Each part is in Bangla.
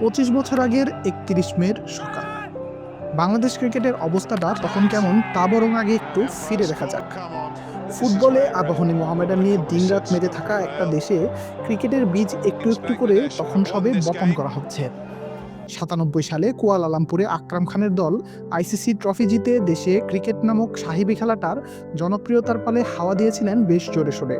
পঁচিশ বছর আগের একত্রিশ মের সকাল। বাংলাদেশ ক্রিকেটের অবস্থাটা তখন কেমন তা বরং আগে একটু ফিরে দেখা যাক। ফুটবলে আবাহনী মোহামেডান নিয়ে দিনরাত মেতে থাকা একটা দেশে ক্রিকেটের বীজ একটু একটু করে তখন সবে বপন করা হচ্ছে। সাতানব্বই সালে কুয়ালালামপুরে আকরাম খানের দল আইসিসি ট্রফি জিতে দেশে ক্রিকেট নামক সাহিবি খেলাটার জনপ্রিয়তার পালে হাওয়া দিয়েছিলেন বেশ জোরে সোরে।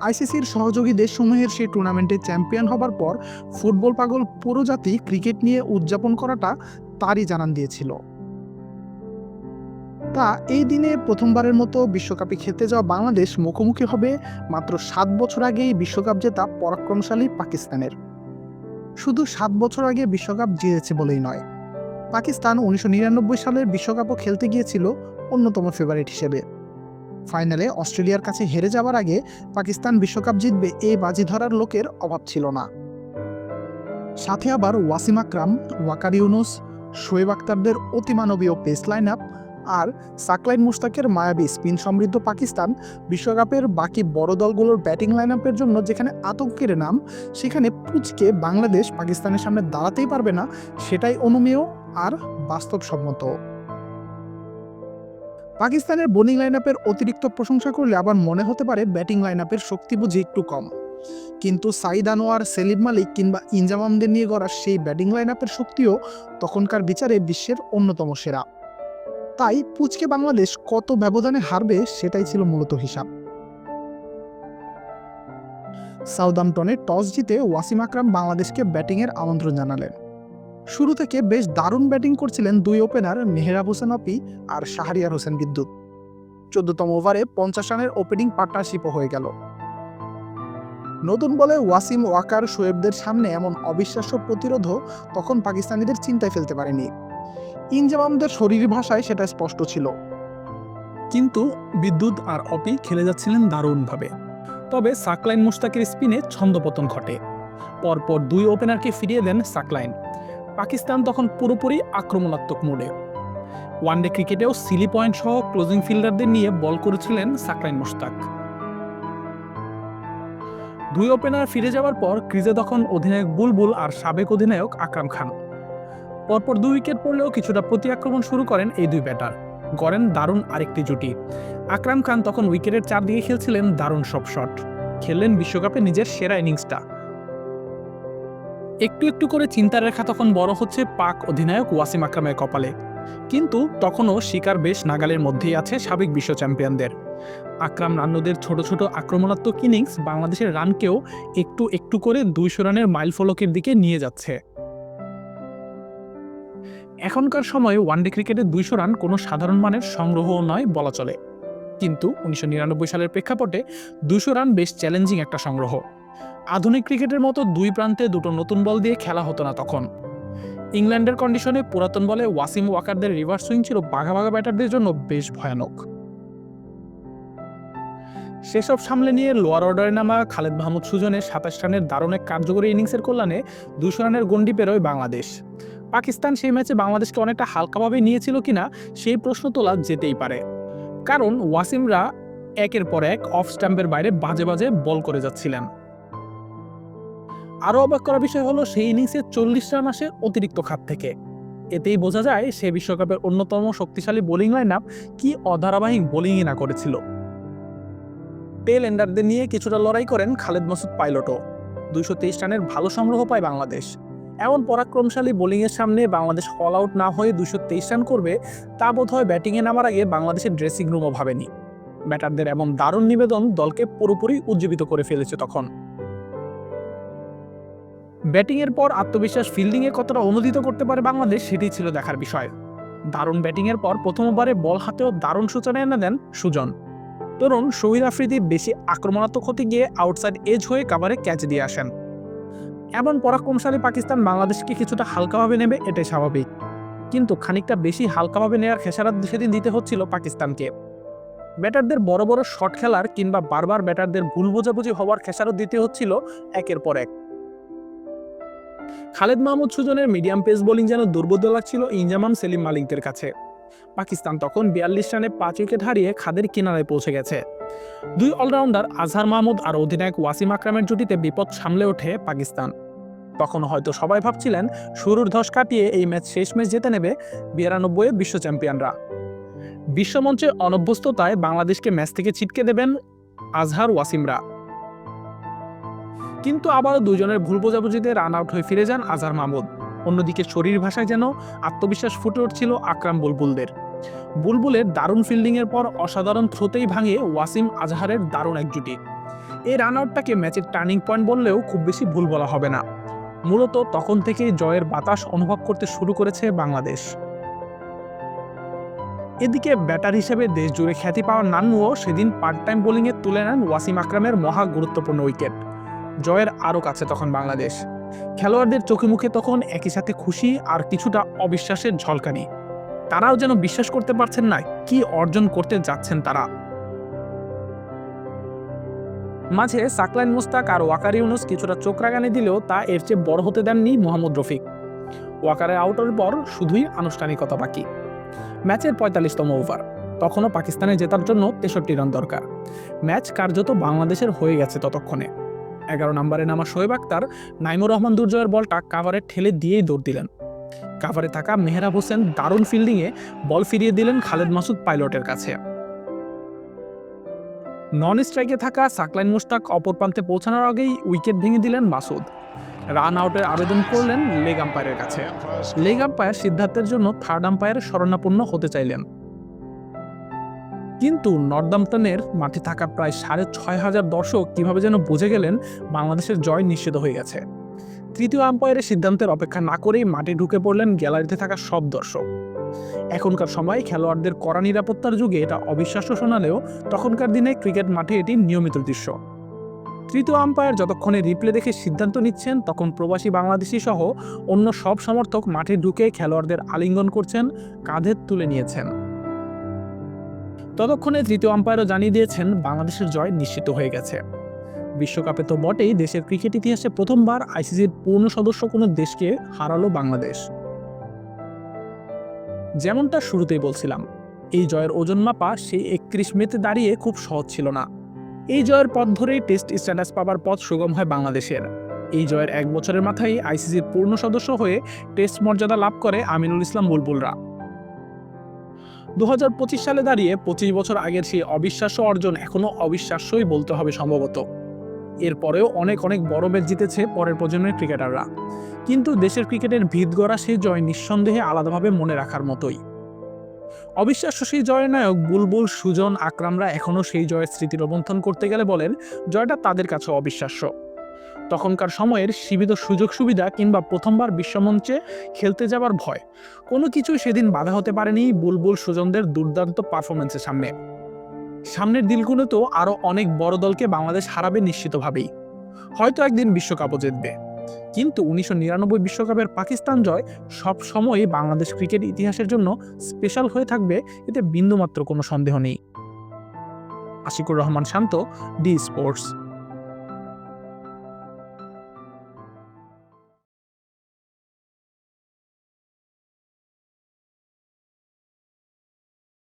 আইসিসির সহযোগী দেশসমূহের সেই টুর্নামেন্টে চ্যাম্পিয়ন হবার পর ফুটবল পাগল পুরো জাতি ক্রিকেট নিয়ে উদযাপন করাটা তারই জানান দিয়েছিল। তা এই দিনে প্রথমবারের মতো বিশ্বকাপে খেলতে যাওয়া বাংলাদেশ মুখোমুখি হবে মাত্র সাত বছর আগেই বিশ্বকাপ জেতা পরাক্রমশালী পাকিস্তানের। শুধু সাত বছর আগে বিশ্বকাপ জিতেছে বলেই নয়। পাকিস্তান উনিশশো নিরানব্বই সালের বিশ্বকাপও খেলতে গিয়েছিল অন্যতম ফেভারিট হিসেবে। ফাইনালে অস্ট্রেলিয়ার কাছে হেরে যাওয়ার আগে পাকিস্তান বিশ্বকাপ জিতবে এই বাজি ধরার লোকের অভাব ছিল না। সাথে আবার ওয়াসিম আকরাম, ওয়াকার ইউনুস, শোয়েব আক্তারদের অতিমানবীয় পেস লাইন আপ আর সাকলাইন মুস্তাকের মায়াবী স্পিন সমৃদ্ধ পাকিস্তান বিশ্বকাপের বাকি বড় দলগুলোর ব্যাটিং লাইন আপের জন্য যেখানে আতঙ্কের নাম, সেখানে পুচকে বাংলাদেশ পাকিস্তানের সামনে দাঁড়াতেই পারবে না, সেটাই অনুমেয় আর বাস্তবসম্মত। পাকিস্তানের বোলিং লাইন আপের অতিরিক্ত প্রশংসা করলে আবার মনে হতে পারে ব্যাটিং লাইন আপের শক্তি বুঝি একটু কম। কিন্তু সাইদ আনোয়ার, সেলিম মালিক কিংবা ইনজামামদের নিয়ে গড়া সেই ব্যাটিং লাইন আপের শক্তিও তখনকার বিচারে বিশ্বের অন্যতম সেরা। তাই পুচকে বাংলাদেশ কত ব্যবধানে হারবে সেটাই ছিল মূলত হিসাব। সাউদাম্পটনে টস জিতে ওয়াসিম আকরাম বাংলাদেশকে ব্যাটিংয়ের আমন্ত্রণ জানালেন। শুরু থেকে বেশ দারুণ ব্যাটিং করছিলেন দুই ওপেনার মেহরাব হোসেন অপি আর শাহরিয়ার হোসেন বিদ্যুৎ। চোদ্দতম ওভারে পঞ্চাশ রানের ওপেনিং পার্টনারশিপও হয়ে গেল। নতুন বলে ওয়াসিম ওয়াকার শোয়েবদের সামনে এমন অবিশ্বাস্য প্রতিরোধও তখন পাকিস্তানিদের চিন্তায় ফেলতে পারেনি। ইনজামামদের শরীর ভাষায় সেটা স্পষ্ট ছিল। কিন্তু বিদ্যুৎ আর অপি খেলে যাচ্ছিলেন দারুণভাবে। তবে সাকলাইন মুশতাকের স্পিনে ছন্দপতন ঘটে। পরপর দুই ওপেনারকে ফিরিয়ে দেন সাকলাইন। পাকিস্তান তখন পুরোপুরি আক্রমণাত্মক মোডে ওয়ানডে ক্রিকেটেও সিলি পয়েন্ট সহ ক্লোজিং ফিল্ডারদের নিয়ে বল করেছিলেন সাকলাইন মুশতাক। দুই ওপেনার ফিরে যাওয়ার পর ক্রিজে তখন অধিনায়ক বুলবুল আর সাবেক অধিনায়ক আকরাম খান। পরপর দুই উইকেট পড়লেও কিছুটা প্রতি আক্রমণ শুরু করেন এই দুই ব্যাটার গড়েন দারুণ আরেকটি জুটি। আকরাম খান তখন উইকেটের চারদিকে খেলছিলেন দারুণ সব শট খেললেন বিশ্বকাপে নিজের সেরা ইনিংসটা একটু একটু করে চিন্তার রেখা তখন বড় হচ্ছে পাক অধিনায়ক ওয়াসিম আকরামের কপালে। কিন্তু তখনও শিকার বেশ নাগালের মধ্যেই আছে সাবেক বিশ্ব চ্যাম্পিয়নদের। আকরাম রান্নদের ছোট ছোট আক্রমণাত্মক ইনিংস বাংলাদেশের রানকেও একটু একটু করে দুইশো রানের মাইল ফলকের দিকে নিয়ে যাচ্ছে। এখনকার সময়ে ওয়ানডে ক্রিকেটে দুইশো রান কোনো সাধারণ মানের সংগ্রহও নয় বলা চলে। কিন্তু উনিশশো নিরানব্বই সালের প্রেক্ষাপটে দুশো রান বেশ চ্যালেঞ্জিং একটা সংগ্রহ। আধুনিক ক্রিকেটের মতো দুই প্রান্তে দুটো নতুন বল দিয়ে খেলা হতো না তখন। ইংল্যান্ডের কন্ডিশনে পুরাতন বলে ওয়াসিম ওয়াকারদের রিভার্স সুইং ছিল বাঘা বাঘা ব্যাটারদের জন্য বেশ ভয়ানক। সেসব সামলে নিয়ে লোয়ার অর্ডারে নামা খালেদ মাহমুদ সুজনের সাতাশ রানের দারুণ এক কার্যকরী ইনিংসের কল্যাণে দুশো রানের গন্ডি পেরোয় বাংলাদেশ। পাকিস্তান সেই ম্যাচে বাংলাদেশকে অনেকটা হালকাভাবে নিয়েছিল কিনা সেই প্রশ্ন তোলা যেতেই পারে। কারণ ওয়াসিমরা একের পর এক অফ স্ট্যাম্পের বাইরে বাজে বাজে বল করে যাচ্ছিলেন। আরও অবাক করা বিষয় হলো সেই ইনিংসে চল্লিশ রান আসে অতিরিক্ত খাত থেকে। এতেই বোঝা যায় সে বিশ্বকাপের অন্যতম শক্তিশালী বোলিং লাইন আপ কি অধারাবাহিক বোলিংই না করেছিল। টেল এন্ডারদের নিয়ে কিছুটা লড়াই করেন খালেদ মাসুদ পাইলটও। দুইশো তেইশ রানের ভালো সংগ্রহ পায় বাংলাদেশ। এমন পরাক্রমশালী বোলিংয়ের সামনে বাংলাদেশ অল আউট না হয়ে দুশো তেইশ রান করবে, তা বোধ হয় ব্যাটিংয়ে নামার আগে বাংলাদেশের ড্রেসিং রুমও ভাবেনি। ব্যাটারদের এমন দারুণ নিবেদন দলকে পুরোপুরি উজ্জীবিত করে ফেলেছে তখন। ব্যাটিংয়ের পর আত্মবিশ্বাস ফিল্ডিংয়ে কতটা অনুদিত করতে পারে বাংলাদেশ সেটি ছিল দেখার বিষয়। দারুণ ব্যাটিংয়ের পর প্রথম ওভারে বল হাতেও দারুণ সূচনা এনে দেন সুজন। তরুণ শহীদ আফ্রিদি বেশি আক্রমণাত্মক হতে গিয়ে আউটসাইড এজ হয়ে কাভারে ক্যাচ দিয়ে আসেন। এমন পরাক্রমশালী পাকিস্তান বাংলাদেশকে কিছুটা হালকাভাবে নেবে এটাই স্বাভাবিক। কিন্তু খানিকটা বেশি হালকাভাবে নেওয়ার খেসারাত সেদিন দিতে হচ্ছিল পাকিস্তানকে। ব্যাটারদের বড় বড় শট খেলার কিংবা বারবার ব্যাটারদের ভুল বোঝাবুঝি হওয়ার খেসারত দিতে হচ্ছিল একের পর এক। খালেদ মাহমুদ সুজনের মিডিয়াম পেস বোলিং যেন দুর্বোধ্য লাগছিল ইনজামাম সেলিম মালিকদের কাছে। পাকিস্তান তখন বিয়াল্লিশ রানে পাঁচ উইকেট হারিয়ে খাদের কিনারায় পৌঁছে গেছে। দুই অলরাউন্ডার আজহার মাহমুদ আর অধিনায়ক ওয়াসিম আকরামের জুটিতে বিপদ সামলে ওঠে পাকিস্তান। তখন হয়তো সবাই ভাবছিলেন, শুরুর ধস কাটিয়ে এই ম্যাচ শেষ ম্যাচ জিতে নেবে বিরানব্বইয়ে বিশ্ব চ্যাম্পিয়নরা। বিশ্বমঞ্চে অনভ্যস্ততায় বাংলাদেশকে ম্যাচ থেকে ছিটকে দেবেন আজহার ওয়াসিমরা। কিন্তু আবারও দুজনের ভুল বোঝাবুঝিতে রান আউট হয়ে ফিরে যান আজহার মাহমুদ। অন্যদিকে শরীর ভাষায় যেন আত্মবিশ্বাস ফুটে উঠছিল আকরাম বুলবুলদের। বুলবুলের দারুণ ফিল্ডিংয়ের পর অসাধারণ থ্রোতেই ভাঙে ওয়াসিম আজহারের দারুণ এক জুটি এই রান আউটটাকে ম্যাচের টার্নিং পয়েন্ট বললেও খুব বেশি ভুল বলা হবে না। মূলত তখন থেকেই জয়ের বাতাস অনুভব করতে শুরু করেছে বাংলাদেশ। এদিকে ব্যাটার হিসেবে দেশ জুড়ে খ্যাতি পাওয়া নান্নুও সেদিন পার্ট টাইম বোলিংয়ে তুলে নেন ওয়াসিম আকরামের মহা গুরুত্বপূর্ণ উইকেট। জয়ের আরও কাছে তখন বাংলাদেশ। খেলোয়াড়দের চোখে মুখে তখন একই সাথে খুশি আর কিছুটা অবিশ্বাসের ঝলকানি। তারাও যেন বিশ্বাস করতে পারছেন না, কি অর্জন করতে যাচ্ছেন তারা। মাঝে সাকলাইন মুস্তাক আর ওয়াকার ইউনুস কিছুটা চোখ রাগানি দিলেও তা এর চেয়ে বড় হতে দেননি মোহাম্মদ রফিক। ওয়াকারের আউটের পর শুধুই আনুষ্ঠানিকতা বাকি। ম্যাচের পঁয়তাল্লিশতম ওভার তখনও পাকিস্তানে জেতার জন্য তেষট্টি রান দরকার। ম্যাচ কার্যত বাংলাদেশের হয়ে গেছে ততক্ষণে। এগারো নম্বরে নামা শোয়েব আক্তার নাইমুর রহমান দুর্জয়ের বলটা কাভারে ঠেলে দিয়েই দৌড় দিলেন। কাভারে থাকা মেহরাব হোসেন দারুণ ফিল্ডিংয়ে বল ফিরিয়ে দিলেন খালেদ মাসুদ পাইলটের কাছে। নন স্ট্রাইকে থাকা সাকলাইন মুস্তাক অপর প্রান্তে পৌঁছানোর আগেই উইকেট ভেঙে দিলেন মাসুদ। রান আউটের আবেদন করলেন লেগ আম্পায়ারের কাছে। লেগ আম্পায়ার সিদ্ধান্তের জন্য থার্ড আম্পায়ার শরণাপন্ন হতে চাইলেন। কিন্তু নর্দাম্পটনের মাঠে থাকা প্রায় সাড়ে ছয় হাজার দর্শক কীভাবে যেন বুঝে গেলেন বাংলাদেশের জয় নিশ্চিত হয়ে গেছে। তৃতীয় আম্পায়ারের সিদ্ধান্তের অপেক্ষা না করেই মাঠে ঢুকে পড়লেন গ্যালারিতে থাকা সব দর্শক। এখনকার সময় খেলোয়াড়দের কড়া নিরাপত্তার যুগে এটা অবিশ্বাস্য শোনালেও তখনকার দিনে ক্রিকেট মাঠে এটি নিয়মিত দৃশ্য। তৃতীয় আম্পায়ার যতক্ষণে রিপ্লে দেখে সিদ্ধান্ত নিচ্ছেন, তখন প্রবাসী বাংলাদেশি সহ অন্য সব সমর্থক মাঠে ঢুকে খেলোয়াড়দের আলিঙ্গন করছেন, কাঁধে তুলে নিয়েছেন। ততক্ষণে তৃতীয় আম্পায়ারও জানিয়ে দিয়েছেন, বাংলাদেশের জয় নিশ্চিত হয়ে গেছে। বিশ্বকাপে তো বটেই দেশের ক্রিকেট ইতিহাসে প্রথমবার আইসিসির পূর্ণ সদস্য কোনো দেশকে হারালো বাংলাদেশ। যেমনটা শুরুতেই বলছিলাম, এই জয়ের ওজন মাপা সেই একত্রিশ মেতে দাঁড়িয়ে খুব সহজ ছিল না। এই জয়ের পথ ধরেই টেস্ট স্ট্যাটাস পাবার পথ সুগম হয় বাংলাদেশের। এই জয়ের এক বছরের মাথায় আইসিসির পূর্ণ সদস্য হয়ে টেস্ট মর্যাদা লাভ করে আমিনুল ইসলাম বুলবুলরা। দু হাজার পঁচিশ সালে দাঁড়িয়ে পঁচিশ বছর আগের সেই অবিশ্বাস্য অর্জন এখনও অবিশ্বাস্যই বলতে হবে সম্ভবত। এরপরেও অনেক অনেক বড় ম্যাচ জিতেছে পরের প্রজন্মের ক্রিকেটাররা। কিন্তু দেশের ক্রিকেটের ভিত গড়া সেই জয় নিঃসন্দেহে আলাদাভাবে মনে রাখার মতোই। অবিশ্বাস্য সেই জয়ের নায়ক বুলবুল, সুজন, আকরামরা এখনও সেই জয়ের স্মৃতি রোমন্থন করতে গেলে বলেন, জয়টা তাদের কাছে অবিশ্বাস্য। তখনকার সময়ের সীমিত সুযোগ সুবিধা কিংবা প্রথমবার বিশ্বমঞ্চে খেলতে যাবার ভয়। কোনো কিছু সেদিন বাধা হতে পারেনি বুলবুল সুজনদের দুর্দান্ত পারফরমেন্সের সামনে। সামনের দিলগুলো তো আরও অনেক বড় দলকে বাংলাদেশ হারাবে নিশ্চিতভাবেই। হয়তো একদিন বিশ্বকাপও জিতবে। কিন্তু উনিশশো বিশ্বকাপের পাকিস্তান জয় সব সময় বাংলাদেশ ক্রিকেট ইতিহাসের জন্য স্পেশাল হয়ে থাকবে, এতে বিন্দুমাত্র কোনো সন্দেহ নেই। Ashikur Rahman Shanto, D sports.